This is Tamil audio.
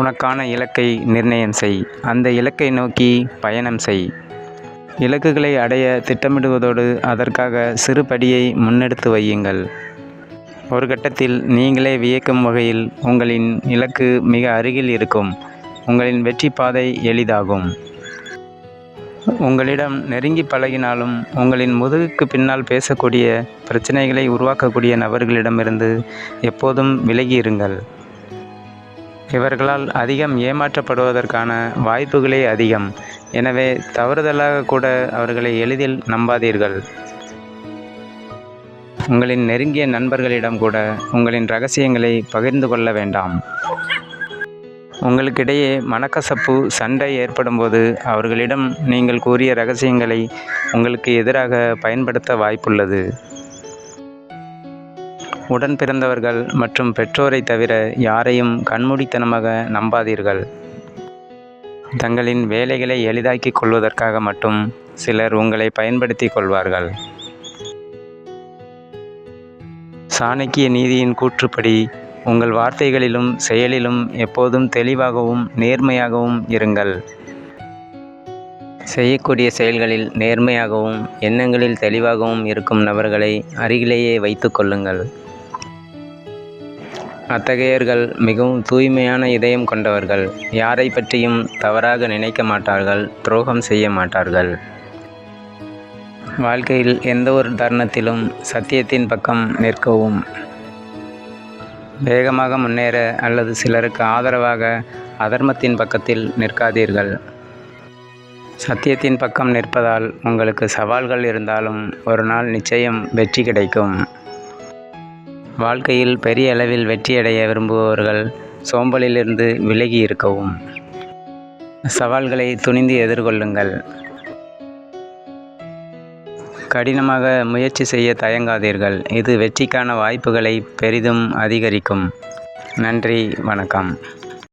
உனக்கான இலக்கை நிர்ணயம் செய். அந்த இலக்கை நோக்கி பயணம் செய். இலக்குகளை அடைய திட்டமிடுவதோடு அதற்காக சிறு படியை முன்னெடுத்து வையுங்கள். ஒரு கட்டத்தில் நீங்களே வியக்கும் வகையில் உங்களின் இலக்கு மிக அருகில் இருக்கும். உங்களின் வெற்றி பாதை எளிதாகும். உங்களிடம் நெருங்கி பழகினாலும் உங்களின் முதுகுக்கு பின்னால் பேசக்கூடிய பிரச்சனைகளை உருவாக்கக்கூடிய நபர்களிடமிருந்து எப்போதும் விலகி இருங்கள். இவர்களால் அதிகம் ஏமாற்றப்படுவதற்கான வாய்ப்புகளே அதிகம். எனவே தவறுதலாக கூட அவர்களை எளிதில் நம்பாதீர்கள். உங்களின் நெருங்கிய நண்பர்களிடம் கூட உங்களின் ரகசியங்களை பகிர்ந்து கொள்ள வேண்டாம். உங்களுக்கிடையே மனக்கசப்பு சண்டை ஏற்படும்போது அவர்களிடம் நீங்கள் கூறிய ரகசியங்களை உங்களுக்கு எதிராக பயன்படுத்த வாய்ப்புள்ளது. உடன் பிறந்தவர்கள் மற்றும் பெற்றோரை தவிர யாரையும் கண்மூடித்தனமாக நம்பாதீர்கள். தங்களின் வேலைகளை எளிதாக்கிக் கொள்வதற்காக மட்டும் சிலர் உங்களை பயன்படுத்திக் கொள்வார்கள். சாணக்கிய நீதியின் கூற்றுப்படி உங்கள் வார்த்தைகளிலும் செயலிலும் எப்போதும் தெளிவாகவும் நேர்மையாகவும் இருங்கள். செய்யக்கூடிய செயல்களில் நேர்மையாகவும் எண்ணங்களில் தெளிவாகவும் இருக்கும் நபர்களை அருகிலேயே வைத்து கொள்ளுங்கள். அத்தகையர்கள் மிகவும் தூய்மையான இதயம் கொண்டவர்கள். யாரை பற்றியும் தவறாக நினைக்க மாட்டார்கள் துரோகம் செய்ய மாட்டார்கள். வாழ்க்கையில் எந்த ஒரு தருணத்திலும் சத்தியத்தின் பக்கம் நிற்கவும் வேகமாக முன்னேற அல்லது சிலருக்கு ஆதரவாக அதர்மத்தின் பக்கத்தில் நிற்காதீர்கள். சத்தியத்தின் பக்கம் நிற்பதால் உங்களுக்கு சவால்கள் இருந்தாலும் ஒரு நாள் நிச்சயம் வெற்றி கிடைக்கும். வாழ்க்கையில் பெரிய அளவில் வெற்றியடைய விரும்புபவர்கள் சோம்பலிலிருந்து விலகி இருக்கவும். சவால்களை துணிந்து எதிர்கொள்ளுங்கள். கடினமாக முயற்சி செய்ய தயங்காதீர்கள். இது வெற்றிக்கான வாய்ப்புகளை பெரிதும் அதிகரிக்கும். நன்றி வணக்கம்.